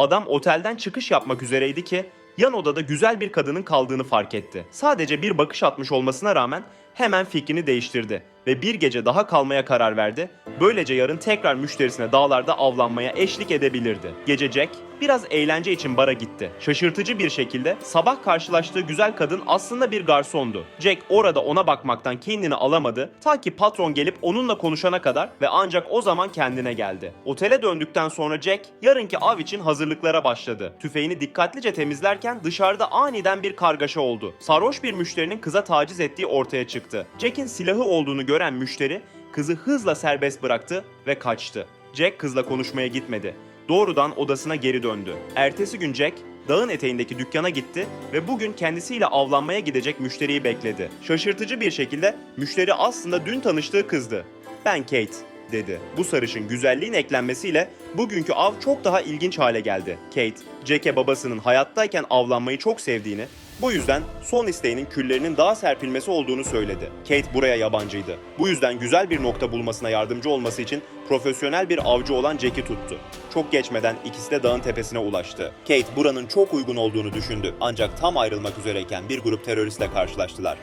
Adam otelden çıkış yapmak üzereydi ki yan odada güzel bir kadının kaldığını fark etti. Sadece bir bakış atmış olmasına rağmen hemen fikrini değiştirdi ve bir gece daha kalmaya karar verdi. Böylece yarın tekrar müşterisine dağlarda avlanmaya eşlik edebilirdi. Gece Jack biraz eğlence için bara gitti. Şaşırtıcı bir şekilde sabah karşılaştığı güzel kadın aslında bir garsondu. Jack orada ona bakmaktan kendini alamadı ta ki patron gelip onunla konuşana kadar ve ancak o zaman kendine geldi. Otele döndükten sonra Jack yarınki av için hazırlıklara başladı. Tüfeğini dikkatlice temizlerken dışarıda aniden bir kargaşa oldu. Sarhoş bir müşterinin kıza taciz ettiği ortaya çıktı. Jack'in silahı olduğunu gören müşteri kızı hızla serbest bıraktı ve kaçtı. Jack kızla konuşmaya gitmedi. Doğrudan odasına geri döndü. Ertesi gün Jack dağın eteğindeki dükkana gitti ve bugün kendisiyle avlanmaya gidecek müşteriyi bekledi. Şaşırtıcı bir şekilde müşteri aslında dün tanıştığı kızdı. Ben Kate dedi. Bu sarışın güzelliğin eklenmesiyle bugünkü av çok daha ilginç hale geldi. Kate, Jack'e babasının hayattayken avlanmayı çok sevdiğini, bu yüzden son isteğinin küllerinin daha serpilmesi olduğunu söyledi. Kate buraya yabancıydı. Bu yüzden güzel bir nokta bulmasına yardımcı olması için profesyonel bir avcı olan Jack'i tuttu. Çok geçmeden ikisi de dağın tepesine ulaştı. Kate buranın çok uygun olduğunu düşündü ancak tam ayrılmak üzereyken bir grup teröristle karşılaştılar.